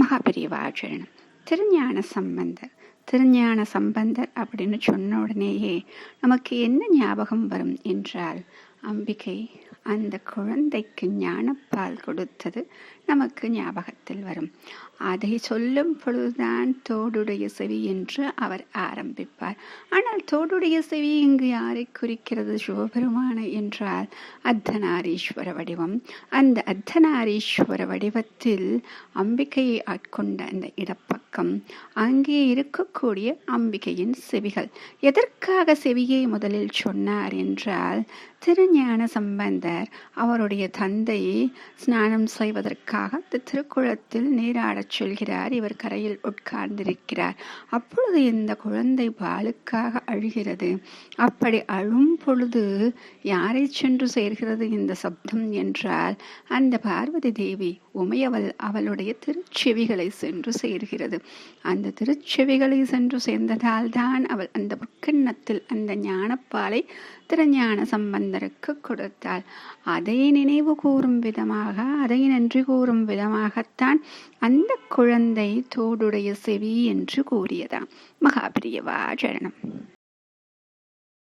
மகாபெரிவாச்சரணம். திருஞான சம்பந்தர் திருஞான சம்பந்தர் அப்படின்னு சொன்ன உடனேயே நமக்கு என்ன ஞாபகம் வரும் என்றால் அம்பிகை அந்த குழந்தைக்கு ஞானப்பால் கொடுத்தது நமக்கு ஞாபகத்தில் வரும். அதை சொல்லும் பொழுதுதான் தோடுடைய செவி என்று அவர் ஆரம்பிப்பார். ஆனால் தோடுடைய செவி இங்கு யாரை குறிக்கிறது? சிவபெருமான என்றால் அர்த்தநாரீஸ்வர வடிவம். அந்த அர்த்தநாரீஸ்வர வடிவத்தில் அம்பிகையை ஆட்கொண்ட அந்த இடப்பக்கம் அங்கே இருக்கக்கூடிய அம்பிகையின் செவிகள். எதற்காக செவியை முதலில் சொன்னார் என்றால் திருஞான சம்பந்தர் அவருடைய தந்தையை ஸ்நானம் செய்வதற்காக இந்த திருக்குளத்தில் நீராடச் சொல்கிறார். இவர் கரையில் உட்கார்ந்திருக்கிறார். அப்பொழுது இந்த குழந்தை பாலுக்காக அழுகிறது. அப்படி அழும் பொழுது யாரை சென்று சேர்கிறது இந்த சப்தம் என்றால் அந்த பார்வதி தேவி உமையவள் அவளுடைய திருச்செவிகளை சென்று சேர்கிறது. அந்த திருச்செவிகளை சென்று சேர்ந்ததால் தான் அவள் அந்த பொற்கிண்ணத்தில் அந்த ஞானப்பாலை திருஞான சம்பந்தருக்கு கொடுத்தாள். அதை நினைவு கூறும் விதமாக அதை நன்றி கூறும் விதமாகத்தான் அந்த குழந்தை தோடுடைய செவி என்று கூறியதாம். மகாபிரியவா சரணம்.